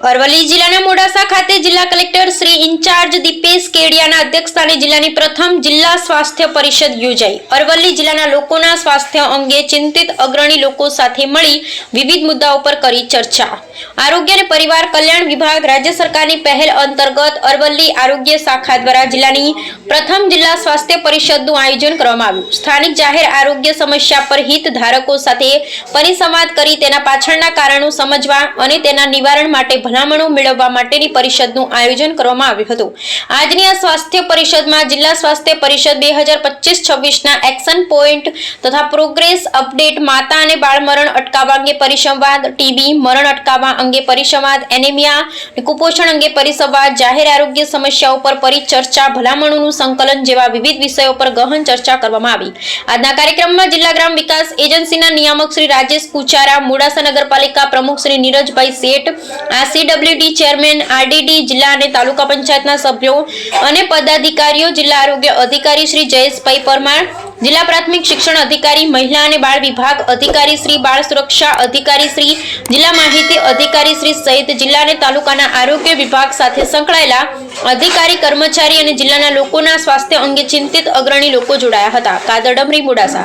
અરવલ્લી જિલ્લાના મોડાસા ખાતે જિલ્લા કલેક્ટર શ્રી ઇન્ચાર્જ દીપેશ કેડિયાના અધ્યક્ષસ્થાને જિલ્લાની પ્રથમ જિલ્લા સ્વાસ્થ્ય પરિષદ યોજાઈ. અરવલ્લી જિલ્લાના લોકોના સ્વાસ્થ્ય અંગે ચિંતિત અગ્રણી લોકો સાથે મળી વિવિધ મુદ્દાઓ પર કરી ચર્ચા. આરોગ્ય અને પરિવાર કલ્યાણ વિભાગ રાજ્ય સરકારની પહેલ અંતર્ગત અરવલ્લી આરોગ્ય શાખા દ્વારા જિલ્લાની પ્રથમ જિલ્લા સ્વાસ્થ્ય પરિષદનું આયોજન કરવામાં આવ્યું. સ્થાનિક જાહેર આરોગ્ય સમસ્યા પર હિત ધારકો સાથે પરિસંવાદ કરી તેના પાછળના કારણો સમજવા અને તેના નિવારણ માટે ભલામણો મેળવવા માટેની પરિષદનું આયોજન કરવામાં આવ્યું હતું. આજની આ સ્વાસ્થ્ય પરિષદમાં જિલ્લા સ્વાસ્થ્ય પરિષદ બે હજાર પચીસ છવ્વીસના એક્શન પોઈન્ટ તથા પ્રોગ્રેસ અપડેટ માતા અને બાળ મરણ અટકાવવા અંગે પરિસંવાદ, ટીબી, મરણ અટકાવવા અંગે પરિસંવાદ, એનેમિયા કુપોષણ અંગે પરિસંવાદ, જાહેર આરોગ્ય સમસ્યાઓ પર પરિચર્ચા, ભલામણોનું સંકલન જેવા વિવિધ વિષયો પર ગહન ચર્ચા કરવામાં આવી. આજના કાર્યક્રમમાં જિલ્લા ગ્રામ વિકાસ એજન્સીના નિયામક શ્રી રાજેશ કુચારા મોડાસા નગરપાલિકા પ્રમુખ શ્રી નીરજભાઈ શેઠ આરસીડબ્લ્યુડી ચેરમેન આરડીડી જિલ્લા અને તાલુકા પંચાયતના સભ્યો અને પદાધિકારીઓ, જિલ્લા આરોગ્ય અધિકારી શ્રી જયેશભાઈ પરમાર, જિલ્લા પ્રાથમિક શિક્ષણ અધિકારી, મહિલા અને બાળ વિભાગ અધિકારી શ્રી બાળ સુરક્ષા અધિકારી શ્રી, જિલ્લા માહિતી અધિકારી શ્રી સહિત જિલ્લા અને તાલુકાના આરોગ્ય વિભાગ સાથે સંકળાયેલા અધિકારી, કર્મચારી અને જિલ્લાના લોકોના સ્વાસ્થ્ય અંગે ચિંતિત અગ્રણી લોકો જોડાયા હતા. કાદર ડમરી મોડાસા.